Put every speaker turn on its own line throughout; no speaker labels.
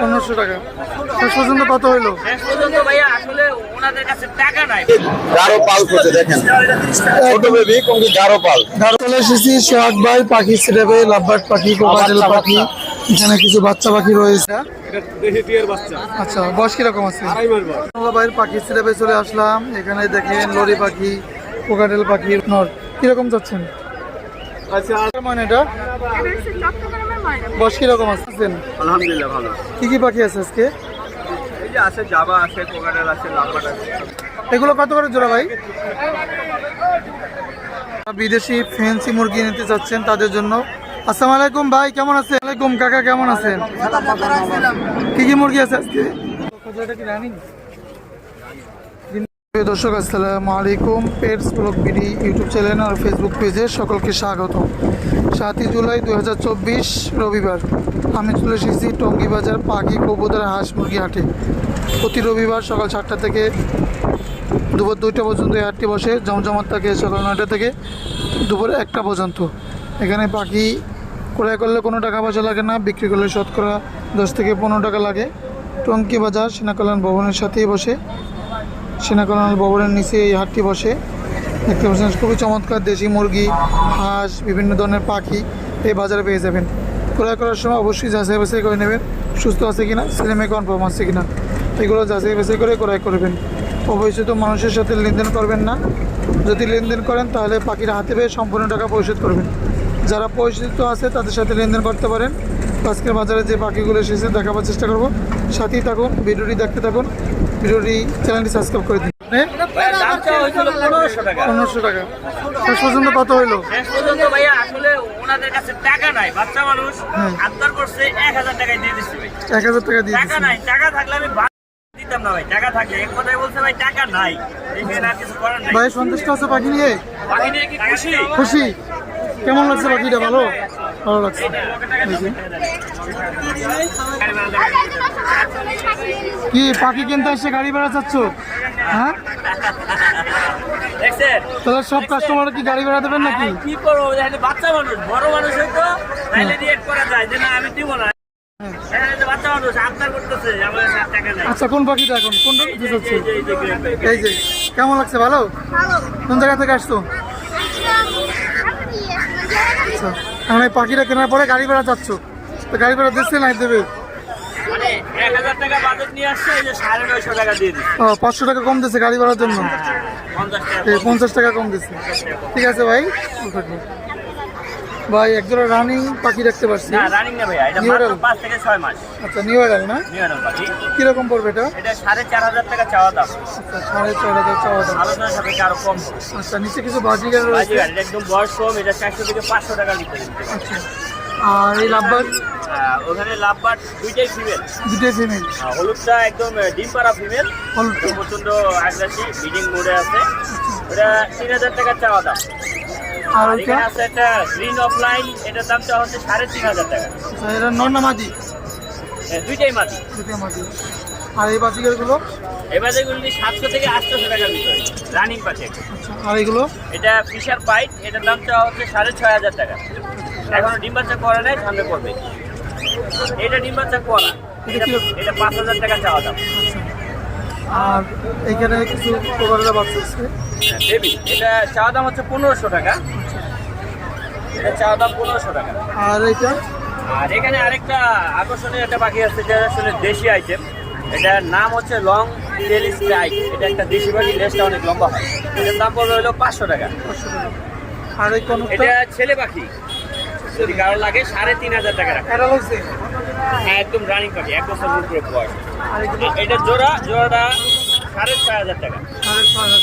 পনেরোশো টাকা।
শেষ পর্যন্ত কত হইল। এসেছি সোহাগ ভাই পাখি ছিটাবে লাভবার্ড পাখি কোকাটেল পাখি এখানে কিছু বাচ্চা পাখি রয়েছে। আচ্ছা বয়স কীরকম আছে? ভাইয়ের পাখি ছিটাবে চলে আসলাম। এখানে দেখেন লরি পাখি কোকাটেল পাখি নর। কীরকম যাচ্ছেন আচ্ছা মানে এটা? কীরকম আছেন
আলহামদুলিল্লাহ ভালো।
কি কি পাখি আছে আজকে?
এই যে আছে জাবা আছে আছে লাম্বাট আছে।
এগুলো কত করে জোড়া ভাই? বিদেশি ফেন্সি মুরগি নিতে চাচ্ছেন তাদের জন্য। আসসালামু আলাইকুম ভাই কেমন আছেন? আলাইকুম কাকা কেমন আছেন? কি কি মুরগি আছে আজকে? প্রিয় দর্শক, আসসালামু আলাইকুম। Pets blog BD YouTube channel আর ফেসবুক পেজে সকলকে স্বাগত। সাতই জুলাই দু হাজার চব্বিশ রবিবার। আমি চলে এসেছি টঙ্গী বাজার পাখি কবুতর হাঁস মুরগি হাটে। প্রতি রবিবার সকাল সাতটা থেকে দুপুর দুইটা পর্যন্ত এই হাটটি বসে। জমজমাট থাকে সকাল নয়টা থেকে দুপুর একটা পর্যন্ত। এখানে পাখি ক্রয় করলে কোনো টাকা পয়সা লাগে না, বিক্রি করলে শতকরা দশ থেকে পনেরো টাকা লাগে। টঙ্কি বাজার সেনাকল্যাণ ভবনের সাথেই বসে। সেনাকল্যাণ ভবনের নিচে এই হাটটি বসে। দেখতে পাচ্ছেন, খুবই চমৎকার দেশি মুরগি, হাঁস, বিভিন্ন ধরনের পাখি এই বাজারে পেয়ে যাবেন। ক্রয় করার সময় অবশ্যই যাচাই বাছাই করে নেবেন, সুস্থ আছে কিনা, ছেলে মেয়ে কনফার্ম আছে কিনা। এগুলো যাচাই বাছাই করে ক্রয় করবেন। অবশ্যই তো মানুষের সাথে লেনদেন করবেন না। যদি লেনদেন করেন, তাহলে পাখির হাতে পেয়ে সম্পূর্ণ টাকা পরিশোধ করবেন। যারা পরিচিত আছে, তাদের সাথে লেনদেন করতে পারেন। আজকের বাজারে যে পাখিগুলো এসেছে, দেখাবার চেষ্টা করব। সাথেই থাকুন, ভিডিওটি দেখতে থাকুন। ভিডিওটি চ্যানেলটি সাবস্ক্রাইব করে দিন।
পনেরোশো টাকা।
শেষ পর্যন্ত কত হইল?
শেষ পর্যন্ত ভাইয়া আসলে ওনাদের কাছে টাকা নাই বাচ্চা মানুষ। আবদার করছে এক হাজার টাকায় দিয়ে দিচ্ছে ভাই।
এক হাজার টাকা দিয়ে
টাকা নাই টাকা থাকলে আমি দিতাম না ভাই টাকা থাকলে এক কথায় বলছে ভাই টাকা নাই।
ভাই সন্তুষ্ট আছে পাখি নিয়ে?
বাকি নিয়ে কি খুশি?
খুশি? কেমন লাগছে পাখিটা ভালো? ভালো লাগছে। কি পাখি কিনতে এসে গাড়ি ভাড়া চাচ্ছ? হ্যাঁ? তাহলে সব কাস্টমার কি গাড়ি ভাড়া দেবেন নাকি?
কি করব? বাচ্চা মানুষ বড় মানুষ হয়তো করা যায়। যে না আমি দিব না। এখানে যে বাচ্চা মানুষ আবদার করতেছে আমার কাছে আর টাকা নাই।
আচ্ছা কোন পাখিটা এখন? কোনটা।
এই যে
কেমন লাগছে ভালো? কোন জায়গা থেকে আসছো? আচ্ছা। এখন এই পাখিটা কেনার পরে গাড়ি ভাড়া যাচ্ছ তো গাড়ি ভাড়া দিচ্ছে নাই দেবে।
মানে
পাঁচশো টাকা কম দিচ্ছে গাড়ি ভাড়ার জন্য।
পঞ্চাশ টাকা।
এই পঞ্চাশ টাকা কম দিচ্ছে। ঠিক আছে ভাই ভাই একজোড়া রানিং পাখি দেখতে পাচ্ছি।
না রানিং না ভাইয়া এটা মাত্র
Model?
পাঁচ থেকে ছয় মাস।
আচ্ছা নিউ এডাল না?
নিউ অ্যাডাল পাখি।
কীরকম পড়বে এটা?
এটা সাড়ে চার হাজার টাকা চাওয়া দাম।
আচ্ছা সাড়ে চার হাজার চাওয়া দাম।
আলোচনার সাপেক্ষে আরও কম।
আচ্ছা নিচে কিছু বাজিগার রয়েছে?
বাজিগার এটা একদম বয়স কম এটা চারশো থেকে পাঁচশো টাকা নিতে।
আচ্ছা। আর এই লাভবার
ওখানে লাভবাট দুইটাই ফিমেল
দুটোই ফিমেল
হলুদটা একদম ডিম পাড়া ফিমেল
হলুদ
প্রচণ্ড আগ্রাসী ব্রিডিং মোডে আছে। ওটা তিন হাজার টাকা চাওয়া দাম।
আর ওইটা?
এখানে আছে একটা গ্রিন অফলাইন এটার দাম চাওয়া হচ্ছে সাড়ে তিন হাজার টাকা।
আচ্ছা এটা নর না মাদি
হ্যাঁ, দুইটাই মাটি।
দুটোই মাদি আর এই বাজিগারগুলো?
এবার এগুলি সাতশো থেকে আটশোশো টাকার ভিতরে রানিং পাখি
আচ্ছা আর এগুলো?
এটা ফিশার পাইট এটার দাম চাওয়া হচ্ছে সাড়ে ছয় হাজার টাকা। এখনও ডিম বাচ্চা করে নাই সামনে করবে এটা ডিম বাচ্চা করা
এটা
পাঁচ হাজার টাকা চাওয়া দাম।
আচ্ছা। আর এইখানে কিছু বাচ্চা আছে?
বেবি এটা চাওয়া দাম হচ্ছে পনেরোশো টাকা। এটা চাওয়া দাম পনেরোশো টাকা।
আর এইটা?
আর এখানে আরেকটা আকর্ষণীয় একটা পাখি আছে যেটা আসলে দেশি আইটেম এটার নাম হচ্ছে লং টেল স্ট্রাইক। এটা একটা দেশি পাখি লেজটা অনেক লম্বা হয়। এটার দাম পড়বে হলো পাঁচশো টাকা।
আর
এটা ছেলে পাখি। যদি কারও লাগে সাড়ে তিন হাজার টাকা রাখা হ্যাঁ একদম রানিং পাখি এক বছর উপরে বয়স। এটা জোড়া জোড়াটা সাড়ে ছয় হাজার টাকা।
সাড়ে ছয় হাজার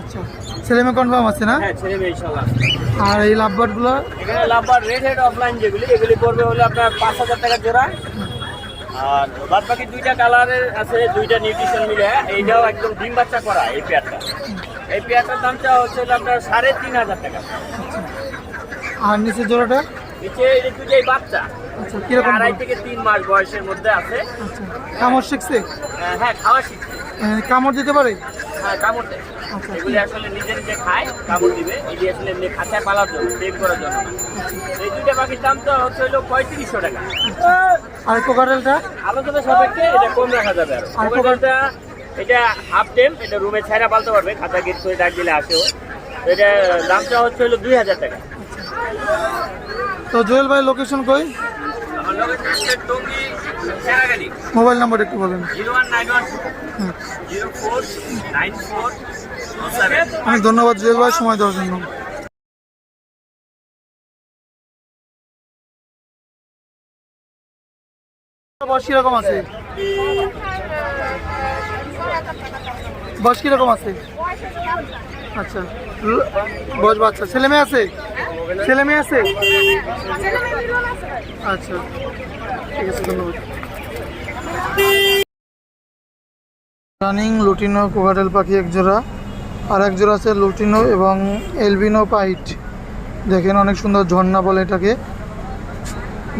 আচ্ছা। ছেলে মেয়ে কনফার্ম আছে না?
হ্যাঁ ছেলে মেয়ে ইনশাল্লাহ
আর এই লাভবার্ডগুলো
এখানে রেড হেড অফলাইন যেগুলি এগুলি পড়বে হলো আপনার পাঁচ হাজার টাকা জোড়া। আর বাদ বাকি দুইটা কালারের আছে দুইটা নিউট্রিশন মিলে এইটাও একদম ডিম বাচ্চা করা এই পেয়ারটা। এই পেয়ারটার দামটা হচ্ছে আপনার সাড়ে তিন হাজার টাকা।
আর নিচের জোড়াটা?
নিচে এই দুইটাই বাচ্চা।
আচ্ছা
আড়াই থেকে তিন মাস বয়সের মধ্যে আছে।
আচ্ছা কামড় শিখছে?
হ্যাঁ খাওয়া শিখছে।
কামড় দিতে পারে?
হ্যাঁ কামড় দেয়।
আচ্ছা
এগুলি আসলে নিজে নিজে খায় কামড় দিবে। এটি আসলে এমনি খাঁচায় পালার জন্য সেভ করার জন্য এই দুইটা পাখির দাম তো হচ্ছে হলো পঁয়ত্রিশশো টাকা।
আর কোকারেলটা
আলোচনা সাপেক্ষে এটা কম রাখা যাবে আর।
আর
এটা হাফ টেম এটা রুমে ছাইরা পালতে পারবে খাতা গেট করে ডাক দিলে আসেও। এটা দামটা হচ্ছে হলো দুই হাজার টাকা।
তো জুয়েল ভাই লোকেশন কই?
আমার টঙ্গী সেরাগালি
মোবাইল নাম্বার একটু বলেন। অনেক ধন্যবাদ জুয়েল ভাই সময় দেওয়ার জন্য। বয়স কীরকম আছে? বয়স কীরকম আছে? আচ্ছা। বয়স বাচ্চা। ছেলে মেয়ে আছে? ছেলে মেয়ে আছে। আচ্ছা। ঠিক আছে ধন্যবাদ। রানিং, লুটিনো, কোকাটেল পাখি এক জোড়া। আর এক জোড়া আছে লুটিনো এবং এলবিনো পাইট। দেখেন অনেক সুন্দর ঝর্ণা বলে এটাকে।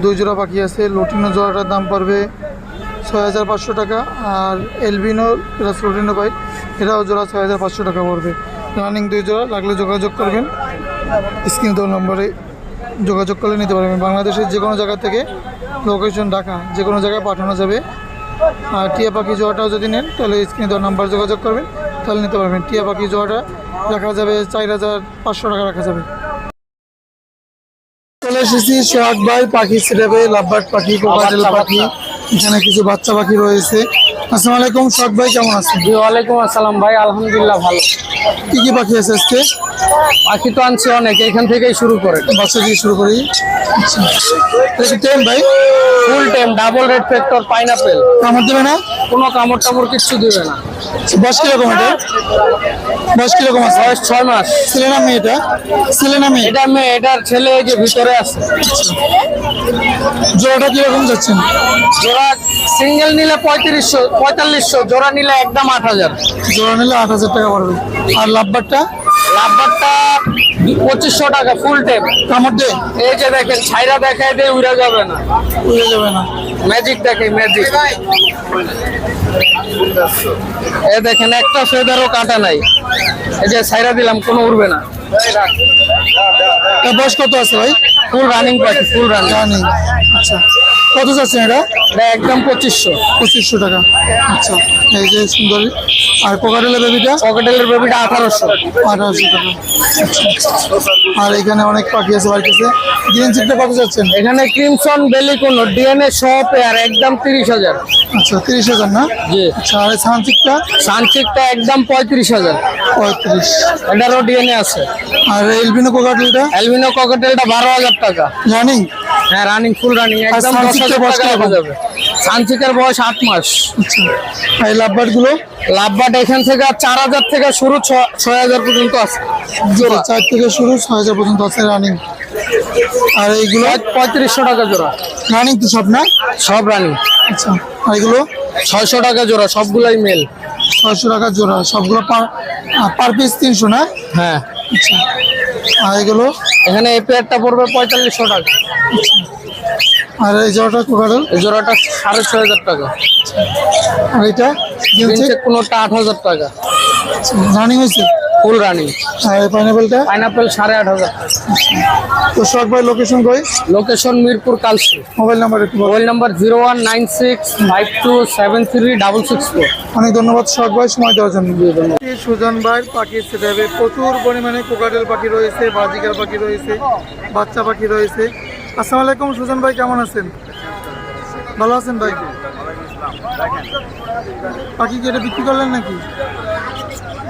দুই জোড়া পাখি আছে, লুটিনো জোড়াটার দাম পড়বে ছয় হাজার পাঁচশো টাকা আর এলবিনো প্লাস লুটিনো পাইট, এটাও জোড়া ছয় হাজার পাঁচশো টাকা পড়বে। রানিং দুই জোড়া, লাগলে যোগাযোগ করবেন। স্ক্রিন দেওয়া নম্বরে যোগাযোগ করলে নিতে পারবেন। বাংলাদেশের যে কোনো জায়গা থেকে, লোকেশন ঢাকা, যে কোনো জায়গায় পাঠানো যাবে। আর টিয়া পাখি জোয়াটাও যদি নেন তাহলে স্ক্রিনে দেওয়ার নাম্বার যোগাযোগ করবেন তাহলে নিতে পারবেন। টিয়া পাখি জোয়াটা রাখা যাবে চার হাজার পাঁচশো টাকা রাখা যাবে। চলে এসেছি সোহাগ ভাই পাখি সেটাবে লাভবার্ড পাখি কোকাটেল পাখি এখানে কিছু বাচ্চা পাখি রয়েছে। আসসালামু আলাইকুম সোহাগ ভাই কেমন আছেন?
জি ওয়ালাইকুম আসসালাম ভাই আলহামদুলিল্লাহ ভালো।
কি কি পাখি আছে আজকে?
পাখি তো আনছি অনেক এখান থেকেই শুরু করে।
বাচ্চা দিয়ে শুরু করি। টেম ভাই
full time double red factor pineapple
কামড় দেবে না?
কোনো কামড় টামড় কিচ্ছু দিবে না।
বয়স কীরকম এটা? বয়স কীরকম আছে?
বয়স ছয় মাস।
ছেলে না মেয়ে এটা? ছেলে না মেয়ে?
এটা মেয়ে এটার ছেলে যে ভিতরে আছে।
জোড়াটা কীরকম যাচ্ছেন?
জোড়া সিঙ্গেল নিলে পঁয়ত্রিশশো পঁয়তাল্লিশশো জোড়া নিলে একদম আট হাজার।
জোড়া নিলে আট হাজার টাকা পড়বে। আর লাভবারটা?
লাভবারটা পঁচিশশো টাকা ফুল টাইম
কামড় দে।
এই যে দেখেন ছাইরা দেখায় দিয়ে উড়ে যাবে না।
উড়ে যাবে না।
ম্যাজিক দেখে ম্যাজিক এ দেখেন একটা ফেদারও কাটা নাই। এই যে ছাইরা দিলাম কোনো উড়বে না।
বয়স কত আছে ভাই?
ফুল রানিং পাখি ফুল রানিং
আচ্ছা। কত যাচ্ছেন এটা?
এটা একদম পঁচিশশো।
পঁচিশশো টাকা। আচ্ছা এই যে সুন্দর। আর কোকারেলের বেবিটা
পকেটেলের বেবিটা আঠারোশো।
আঠারোশো টাকা। আচ্ছা আর এখানে অনেক পাখি আছে বাড়িতেছে গ্রিন চিপটা কত যাচ্ছেন?
এখানে ক্রিমসন বেলিকোনো ডিএনএ সহ পেয়ার একদম তিরিশ হাজার।
আচ্ছা তিরিশ হাজার না?
জি।
আচ্ছা আর সানচিকটা?
সানচিকটা একদম পঁয়ত্রিশ হাজার।
পঁয়ত্রিশ।
এটারও ডিএনএ আছে।
আর এলবিনো কোকাটেলটা
অ্যালবিনো ককেটেলটা বারো হাজার টাকা।
জানি
হ্যাঁ রানিং ফুল রানিং একদম
বয়স?
যাবে। সানচিকের বয়স আট মাস।
আচ্ছা। এই লাভবার্ডগুলো
লাভবাট এখান থেকে চার হাজার থেকে শুরু ছয় হাজার পর্যন্ত আছে। জোড়া?
চার থেকে শুরু ছয় হাজার পর্যন্ত আছে রানিং আর এইগুলো?
পঁয়ত্রিশশো টাকা জোড়া।
রানিং তো সব না?
সব রানিং
আচ্ছা আর এগুলো?
ছয়শো টাকা জোড়া সবগুলাই মেল
ছয়শো টাকা জোড়া সবগুলো পার পিস তিনশো না?
হ্যাঁ।
আচ্ছা। আর এগুলো?
এখানে এই পেয়ারটা পড়বে পঁয়তাল্লিশশো টাকা।
আর এই জোড়াটা কোকারেল
এই জোড়াটা সাড়ে ছয় হাজার টাকা।
আর এটা?
কোনো কোনোটা আট হাজার টাকা।
রানিং হয়েছে?
Full running.
আর এই পাইনাপেলটা
পাইনাপেল সাড়ে আট হাজার।
তো শখ ভাই লোকেশন কই?
Location Mirpur Kalshi.
Mobile number
mobile number zero one nine six five two seven three double six four.
অনেক ধন্যবাদ শখ ভাই সময় দেওয়ার জন্য। সুজন ভাই পাখি সেটাবে প্রচুর পরিমাণে কোকাটেল পাখি রয়েছে বাজিকার পাখি রয়েছে বাচ্চা পাখি রয়েছে। আসসালামু আলাইকুম সুজন ভাই কেমন আছেন? ভালো আছেন ভাই? পাখি কি এটা বিক্রি করলেন নাকি?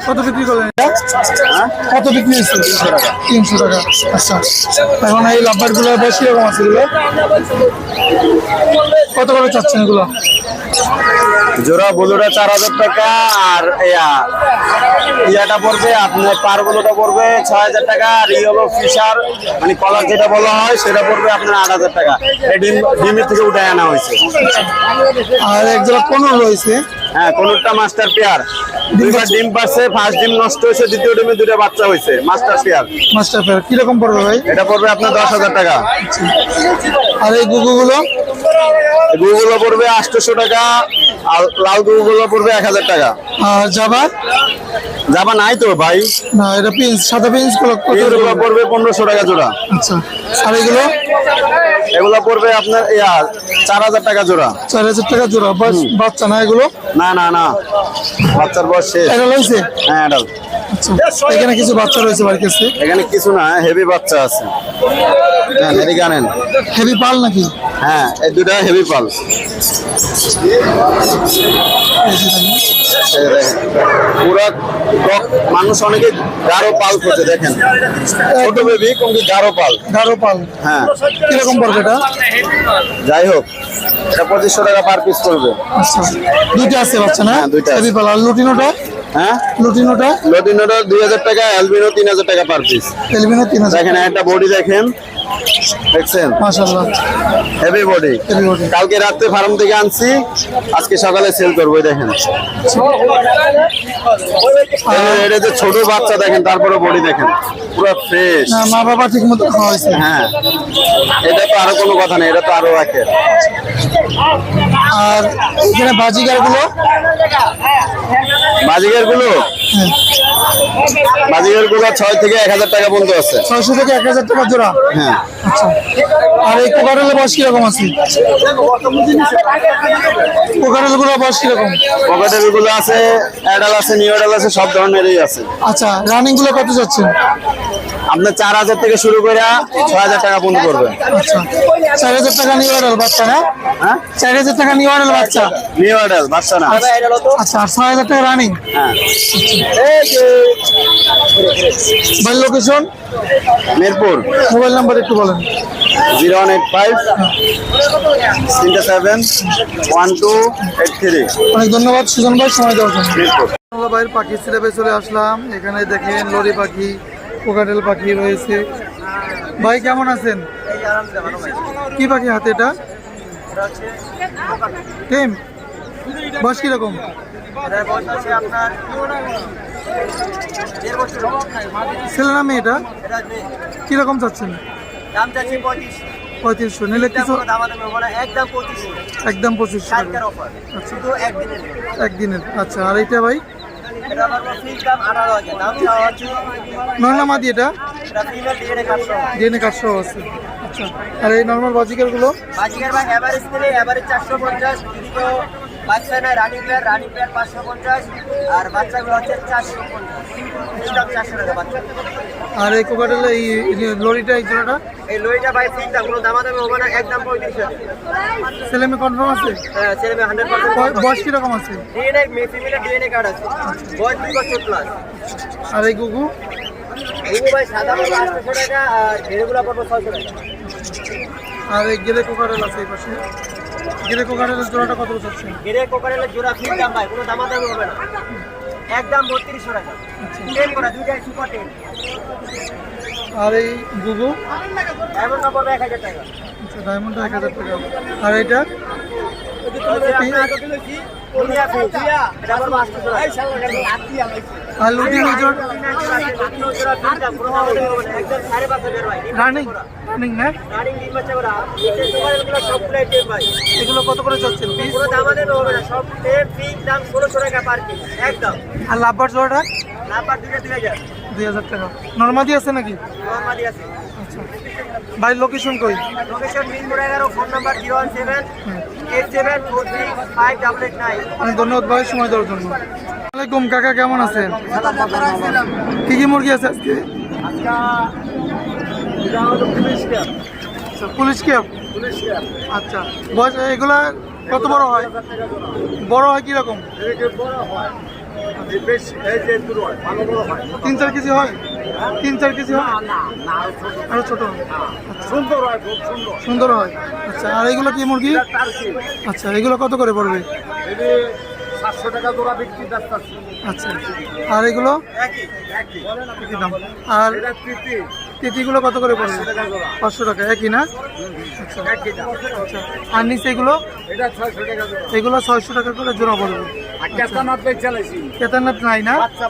কত বিক্রি করলেন? এটা? কত বিক্রি হয়েছে? তিনশো টাকা। আচ্ছা। এখন এই লাভবারগুলো বেশি রকম আছে এগুলো কত করে চাচ্ছেন এগুলো?
জোড়া বুলুটা চার হাজার টাকা আর ইয়া ইয়াটা পড়বে আপনার পারগুলোটা পড়বে ছয় হাজার টাকা আর ই হলো ফিশার মানে কলার যেটা বলা হয় সেটা পড়বে আপনার আট হাজার টাকা। ডিম ডিমের থেকে উঠে আনা হয়েছে।
আর এক জোড়া পনেরো রয়েছে।
হ্যাঁ কোনটা মাস্টার পেয়ার। দুইবার ডিম পাচ্ছে ফার্স্ট ডিম নষ্ট হয়েছে দ্বিতীয় ডিমে দুইটা বাচ্চা হয়েছে মাস্টার পেয়ার।
মাস্টার পেয়ার কীরকম পড়বে ভাই?
এটা পড়বে আপনার দশ হাজার টাকা।
আর এই গুগুগুলো?
গুগুলো পড়বে আটশোশো টাকা আর লাল গুগুগুলো পড়বে এক হাজার টাকা।
আর জাবার
যাবা নাই তো ভাই?
না এটা পিন্স সাদা পিন্সগুলো
এগুলো
পড়বে?
পনেরোশো টাকা জোড়া।
আচ্ছা আর এগুলো?
এগুলো পড়বে আপনার ইয়া চার হাজার টাকা জোড়া।
চার হাজার টাকা জোড়া বাচ্চা না এগুলো?
না না না। বাচ্চার বয়স শেষ।
এটা রয়েছে
হ্যাঁ এটাল
আচ্ছা এখানে কিছু বাচ্চা রয়েছে বাড়ির কাছে
এখানে কিছু না হেভি বাচ্চা আছে। হ্যাঁ এদিকে আনেন
হেভি পাল নাকি?
হ্যাঁ এই দুটা হেভি পাল। পুরা মানুষ অনেকে গাঢ় পাল খুঁজে দেখেন। ছোট বেবি কিন্তু গাঢ় পাল।
গারো পাল।
হ্যাঁ।
কীরকম পড়বে এটা?
যাই হোক এটা পঁচিশশো টাকা পার পিস করবে
দুইটা আছে বাচ্চা না?
হ্যাঁ, দুইটা।
হেভি পাল। আর লুটিনোটা?
হ্যাঁ?
লুটিনোটা?
লটিনোটা দুই হাজার টাকা অ্যালবিনো তিন হাজার টাকা পার পিস
এলবিনো তিন হাজার
দেখেন একটা বডি দেখেন। দেখছেন?
মাশাল্লাহ
হেভি বডি কালকে রাত্রে ফার্ম থেকে আনছি আজকে সকালে সেল করব দেখেন। এটা যে ছোট বাচ্চা দেখেন তারপরে বডি দেখেন পুরো ফ্রেশ
মা বাবা ঠিক মতো
হ্যাঁ এটা তো আরও কোনো কথা নেই এটা তো আরও রাখে।
আর এখানে
বাজিগারগুলো বাজিগারগুলো
হ্যাঁ।
বাজিগারগুলো ছয় থেকে এক হাজার টাকা পর্যন্ত আছে।
ছয়শো থেকে এক হাজার টাকা জোড়া?
হ্যাঁ।
আচ্ছা। আর এই কোকারেল বয়স কীরকম আছে? কোকারেলগুলো বয়স কীরকম?
কোকারেলগুলো আছে অ্যাডাল আছে নিউ অ্যাডাল আছে সব ধরনেরই আছে।
আচ্ছা রানিংগুলো কত যাচ্ছেন
আপনার চার হাজার থেকে শুরু করে ছয় হাজার টাকা পর্যন্ত পড়বে
আচ্ছা। চার হাজার টাকা নিউ অর্ডার বাচ্চা না
হ্যাঁ?
চার হাজার টাকা নিউ অর্ডার বাচ্চা?
নিউ বাচ্চা না।
আচ্ছা আর ছয় হাজার টাকা রানিং
হ্যাঁ।
লোকেশন
মিরপুর।
মোবাইল নাম্বার একটু বলেন।
জিরো ওয়ান এইট ফাইভ তিনটে seven one two eight three.
অনেক ধন্যবাদ সুজন ভাই সময় দেওয়ার জন্য। ভাইয়ের পাখি সিলেবে চলে আসলাম। এখানে দেখেন লরি পাখি। কোকাটেল পাখি রয়েছে। ভাই, কেমন আছেন? কি পাখি হাতে এটা? টেম, বয়স কীরকম? ছেলে না মেয়েটা কীরকম চাচ্ছেন? পঁয়ত্রিশশো। নিলে কিছু
একদম পঁচিশশো।
আচ্ছা।
একদিনের।
আচ্ছা আর এইটা ভাই? নর্না মাদি এটা
ডিএনএ কাটছে
আছে আচ্ছা আর এই নর্মাল
বাজিকার ভাই এভারেজ দিলে অ্যাভারেজ চারশো পঞ্চাশ যদি বাচ্চা নেয় রানিং প্লেয়ার রানিং প্লেয়ার পাঁচশো পঞ্চাশ আর বাচ্চাগুলো হচ্ছে চারশো পঞ্চাশ চারশো বাচ্চা
আর এই কোকাটেল এই লরিটা এই জোড়াটা
এই লইটা ভাই ফিক্স দাম কোনো দামাদামি হবে না একদম পঁয়ত্রিশ
ছেলে মেয়ে কনফার্ম আছে?
হ্যাঁ ছেলে মেয়ে হান্ড্রেড পার্সেন্ট
বয়স কীরকম আছে?
ডিএনএ ফিমেলের ডিএনএ কার্ড আছে। বয়স দুই বছর প্লাস
আর এই গুগু
ঘুঘু ভাই সাদা পাবো আটশো টাকা আর ঘেরেগুলো পাবো ছয়শো টাকা।
আর এই গেলে কোকাটেল আছে এই পাশে। গেলে কোকাটেলের জোড়াটা কত চাচ্ছেন
ঘেরে কোকারেলের জোড়া ফিল দাম ভাই কোনো দামাদামি হবে না। একদম বত্রিশশো টাকা। টেন করা দুইটাই সুপার টেন
আর এই গুগু?
না পড়বে এক হাজার টাকা।
আচ্ছা ডায়মন্ডটা এক হাজার টাকা। আর এটা
ভাই
রানিং রানিং না
রানিং ডিম বাচ্চা করা সবগুলাই ভাই
এগুলো কত করে
হবে না সব দাম ষোলোশো টাকা পার পিস একদম
আর লাভবার জোড়াটা
দুই হাজার
দুই হাজার টাকা নর্মাদি আছে নাকি
আছে
আচ্ছা বাড়ির লোকেশন কই
লোকেশন মিরপুর এগারো phone number zero one seven
অনেক ধন্যবাদ ভাই সময় দেওয়ার জন্য। আলাইকুম কাকা কেমন আছেন? কি কি মুরগি আছে আজকে? পুলিশ ক্যাব আচ্ছা বয়স এগুলা কত বড় হয়? বড় হয় কীরকম? তিন চার কেজি হয়? তিন চার কেজি হয়? আরও ছোট।
সুন্দর হয় সুন্দর।
হয়? আচ্ছা আর এগুলো কি মুরগি? আচ্ছা এগুলো কত করে পড়বে?
সাতশো টাকা জোড়া বিক্রি
আচ্ছা আর এগুলো? দাম। আর
এটা
কত করে পড়বে? পাঁচশো টাকা একই না? আচ্ছা আচ্ছা আর নিচে এগুলো? এগুলো ছয়শো টাকা করে জোড়া পড়বে।
চালাইছি
কেদারনাথ নাই না?
বাচ্চা।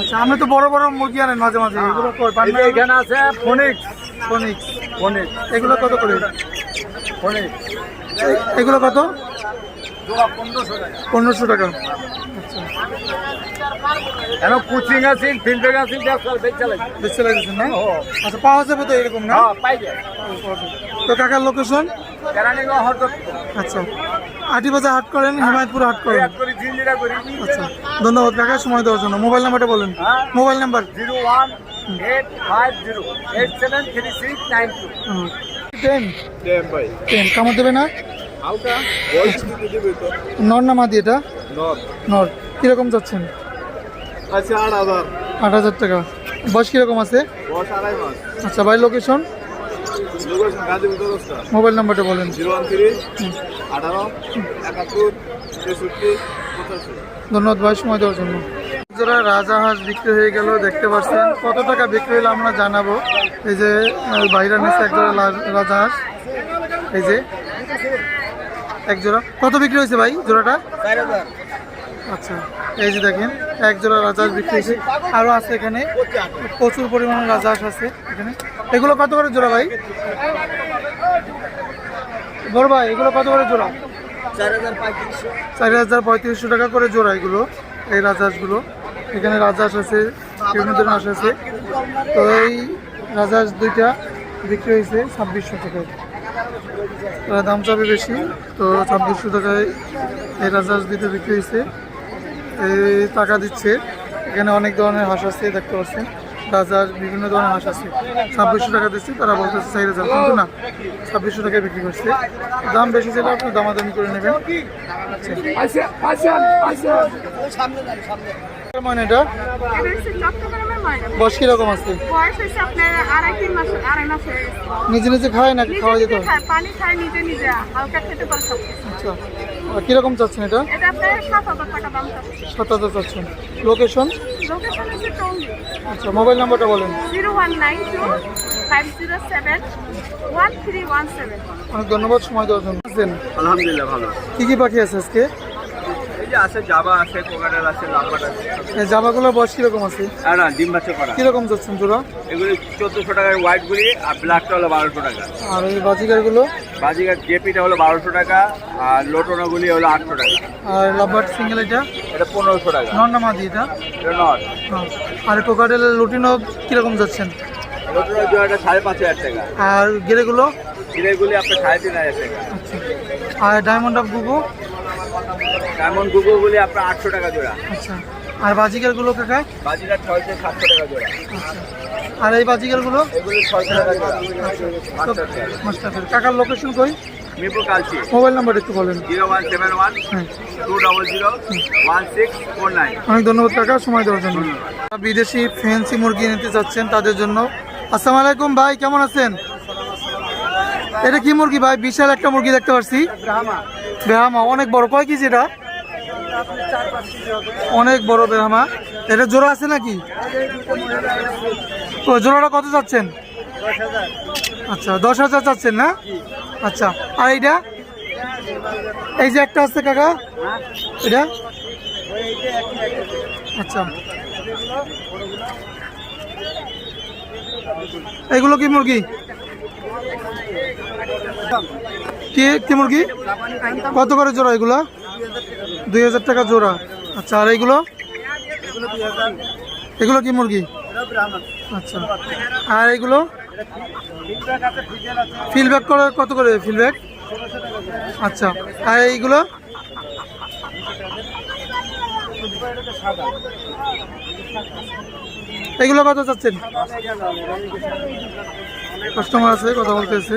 আচ্ছা আমি তো বড় বড় মুরগি আনেন মাঝে মাঝে। এগুলো কই পান
এই যে এখানে আছে ফোনিক্স।
ফোনিক্স।
ফোনিক্স।
এগুলো কত করে?
ফোনিক্স।
এগুলো কত?
পনেরোশো টাকা।
পনেরোশো টাকা।
এখন কোচিং আছে ফিল্ডে আছে ব্যবসা বেচা লাগে
বেচতে লাগতেছেন না? আচ্ছা পাওয়া যাবে তো এরকম না?
হ্যাঁ
তো কাকার লোকেশন? আচ্ছা। আটি বাজার হাট করেন হিমায়তপুর হাট করেন? আচ্ছা। ধন্যবাদ কাকা সময় দেওয়ার জন্য। মোবাইল নাম্বারটা বলেন।
হ্যাঁ।
Mobile number?
Zero one eight five zero. Eight seven three six nine two.
Ten?
ভাই।
টেন। কামড় দেবে না? নর না মাদি এটা? নর। কীরকম যাচ্ছেন?
আচ্ছা আট হাজার।
আট হাজার টাকা। বয়স কীরকম আছে? আচ্ছা ভাই লোকেশন মোবাইল নাম্বারটা বলেন।
জিরো ওয়ান থ্রি আঠারো একাত্তর তেষট্টি পঁচাশি
ধন্যবাদ ভাই সময় দেওয়ার জন্য। যারা রাজাহাঁস বিক্রি হয়ে গেল দেখতে পাচ্ছেন। কত টাকা বিক্রি হলো আমরা জানাব। এই যে বাইরে নিচে এক জোড়া লা- রাজাহাঁস এই যে এক জোড়া। কত বিক্রি হয়েছে ভাই জোড়াটা? আচ্ছা এই যে দেখেন, এক জোড়া রাজাহাঁস বিক্রি হয়েছে। আরও আছে এখানে, প্রচুর পরিমাণে রাজাহাঁস আছে এখানে। এগুলো কত করে জোড়া ভাই? বড় ভাই, এগুলো কত করে জোড়া?
চার হাজার পঁয়ত্রিশশো।
টাকা করে জোড়া এগুলো, এই রাজহাঁসগুলো। এখানে রাজহাঁস আছে, বিভিন্ন ধরনের হাঁস আছে। তো এই রাজহাঁস দুইটা বিক্রি হয়েছে ছাব্বিশশো টাকায়। দাম চাবে বেশি, তো ছাব্বিশশো টাকায় এই রাজহাঁস দুইটা বিক্রি হয়েছে। টাকা দিচ্ছে। এখানে অনেক ধরনের হাঁস আছে দেখতে পাচ্ছেন। রাজহাঁস বিভিন্ন ধরনের হাঁস আছে। ছাব্বিশশো টাকা দিচ্ছে তারা বলতেছে চার হাজার। কিন্তু না ছাব্বিশশো টাকায় বিক্রি করছে। দাম বেশি ছিল আপনি দামাদামি করে নেবেন। কেমন এটা? বয়স কীরকম আছে? নিজে নিজে খায় নাকি খাওয়া যেতে?
পানি খায় নিজে নিজে হালকা খেতে পারে
আচ্ছা। কীরকম চাচ্ছেন এটা?
এটা সাত হাজার
চাচ্ছেন। লোকেশন
লোকেশন হচ্ছে টঙ্গি।
আচ্ছা মোবাইল নাম্বারটা বলেন। অনেক ধন্যবাদ সময় দেওয়ার জন্য?
আলহামদুলিল্লাহ ভালো।
কি কি পাখি আছে আজকে?
যে আছে জাবা আছে কোকারেল আছে লাম্বার আছে
এই জামাগুলোর বয়স কীরকম আছে?
আর না ডিম বাচ্চা করা।
কীরকম যাচ্ছেন জোড়া
এগুলি চোদ্দোশো টাকার হোয়াইট গুলি আর ব্ল্যাকটা হলো বারোশো টাকা।
আর এই বাজিগারগুলো?
বাজিকার জেপিটা হলো বারোশো টাকা আর লোটনাগুলি হলো আটশো টাকা।
আর লাভবার্ড সিঙ্গেল এটা?
এটা পনেরোশো টাকা।
নর না মাদি এটা? হ্যাঁ। আর কোকাটেলের লুটিনও কীরকম যাচ্ছেন
জোড়াটা সাড়ে পাঁচ হাজার টাকা।
আর গেরেগুলো?
জিরেগুলি আপনার সাড়ে তিন হাজার টাকা।
আচ্ছা। আর ডায়মন্ড অফ গুগু
ডায়মন্ড গুগোগুলি আপনার আটশো টাকা জোড়া।
আচ্ছা। আর বাজিগারগুলো কাকা
বাজিকার ছয়শো সাতশো টাকা জোড়া।
আচ্ছা। আর এই বাজিগারগুলো?
এগুলি ছয়শো টাকা জোড়া। মাস্টার
কাকার লোকেশন কই?
মিরপুর কালচি।
মোবাইল নাম্বার একটু বলেন।
জিরো ওয়ান সেভেন ওয়ান
হ্যাঁ।
Two double zero one six four nine.
অনেক ধন্যবাদ কাকা সময় দেওয়ার জন্য। বিদেশি ফ্যান্সি মুরগি নিতে চাচ্ছেন তাদের জন্য। আসসালামু আলাইকুম ভাই কেমন আছেন? এটা কি মুরগি ভাই? বিশাল একটা মুরগি দেখতে পাচ্ছি বেহামা অনেক বড়। কয় কেজি এটা? অনেক বড় বেহামা। এটা জোড়া আছে নাকি? ও, জোড়াটা কত চাচ্ছেন? আচ্ছা দশ হাজার চাচ্ছেন না? আচ্ছা আর এইটা? এই যে একটা আছে কাকা? এটা? আচ্ছা। এগুলো কি মুরগি? কি কি মুরগি? কত করে জোড়া এগুলো? দুই হাজার টাকা জোড়া। আচ্ছা আর এইগুলো? এগুলো কি মুরগি? আচ্ছা আর এইগুলো? ফিলব্যাক করে কত করে ফিলব্যাক আচ্ছা আর এইগুলো? এগুলো কত চাচ্ছেন? কাস্টমার আছে, কথা বলতেছে।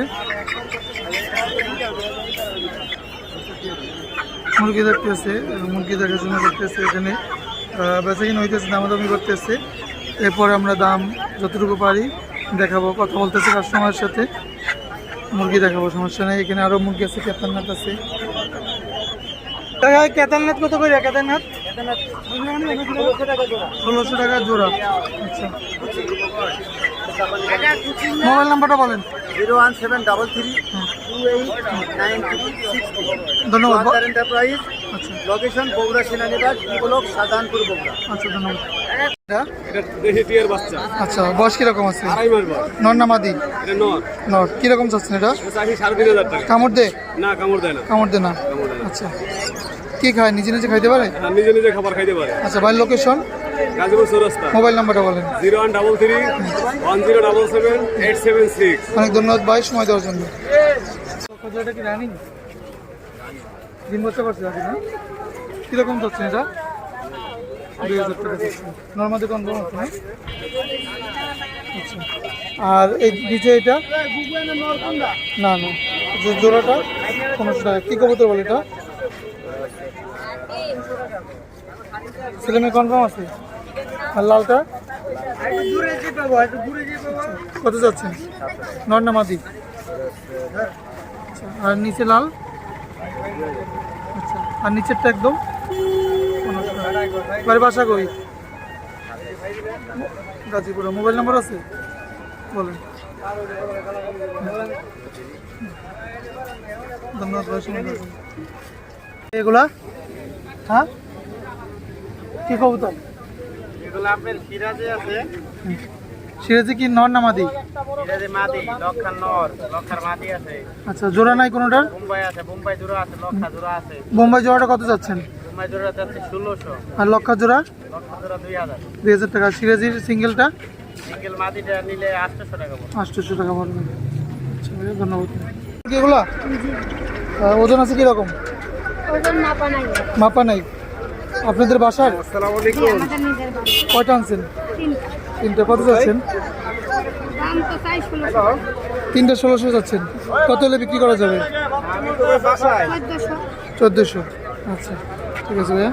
মুরগি দেখতেছে মুরগি দেখার জন্য দেখতেছে এখানে। বেচা কিনা হইতেছে, দামাদামি করতেছে। এরপরে আমরা দাম যতটুকু পারি দেখাবো, কথা বলতেছে কাস্টমারের সাথে। মুরগি দেখাবো, সমস্যা নেই। এখানে আরও মুরগি আছে কেতারনাথ আছে। কেতারনাথ কত করে? কেতারনাথ ষোলোশো টাকা জোড়া। আচ্ছা। মোবাইল নাম্বারটা বলেন।
Zero one seven double three.
ধন্যবাদ আচ্ছা
লোকেশন
আচ্ছা ধন্যবাদ আচ্ছা আছে কামড় দে
না কামড় দেয় না
কামড় দে না আচ্ছা খায় নিজে নিজে খাইতে
হ্যাঁ, নিজে খাবার খাইতে পারে
আচ্ছা বাড়ির লোকেশন মোবাইল নাম্বারটা বলেন
zero one double three one zero double seven eight seven
অনেক ধন্যবাদ ভাই সময় দেওয়ার জন্য এটা কি রানিং? দিন বছর করছে না? কীরকম চাচ্ছেন এটা? দুই হাজার টাকা চাচ্ছেন নর্মাদি কনফার্ম আছে না? আচ্ছা। আর এই নিচে এটা? না না। যে জোড়াটা পনেরোশো টাকা। কী কবুতর বলে এটা? ছেলে মেয়ে কনফার্ম আছে? আর লালটা? কত যাচ্ছেন নর না মাদি? আচ্ছা, আর নিচে লাল? আচ্ছা আর নিচেরটা একদম। বাড়ি বাসা কই? গাজীপুরে। মোবাইল নাম্বার আছে? বলেন। ধন্যবাদ এগুলা? হ্যাঁ? কি কবুতর
এগুলো আপনার সিরাজে আছে।
সিরাজি কি নর না মাদি?
সিরাজে মাদি লক্ষার নর লক্ষার মাদি আছে।
আচ্ছা জোড়া নাই কোনোটার?
মুম্বাই আছে মুম্বাই জোড়া আছে লক্ষা জোড়া আছে।
বোম্বাই জোড়াটা কত যাচ্ছেন?
মুম্বাই জোড়া যাচ্ছে ষোলোশো।
আর লক্ষা জোড়া?
লক্ষা জোড়া দুই হাজার।
দুই হাজার টাকা। সিরাজির সিঙ্গেলটা?
সিঙ্গেল মাদিটা নিলে আটশোশো টাকা পড়বে।
আটশোশো টাকা পড়বে। আচ্ছা ধন্যবাদ। কি এগুলা? ওজন আছে কীরকম?
ওজন মাপা নাই।
মাপা নাই। আপনাদের বাসার?
আসসালামু আলাইকুম।
আমাদের নিজের বাড়ি
কয়টা আনছেন?
তিনটা।
তিনটা কত যাচ্ছেন? তিনটা ষোলোশো যাচ্ছেন। কত হলে বিক্রি করা যাবে? চোদ্দোশো। আচ্ছা ঠিক আছে ভাইয়া।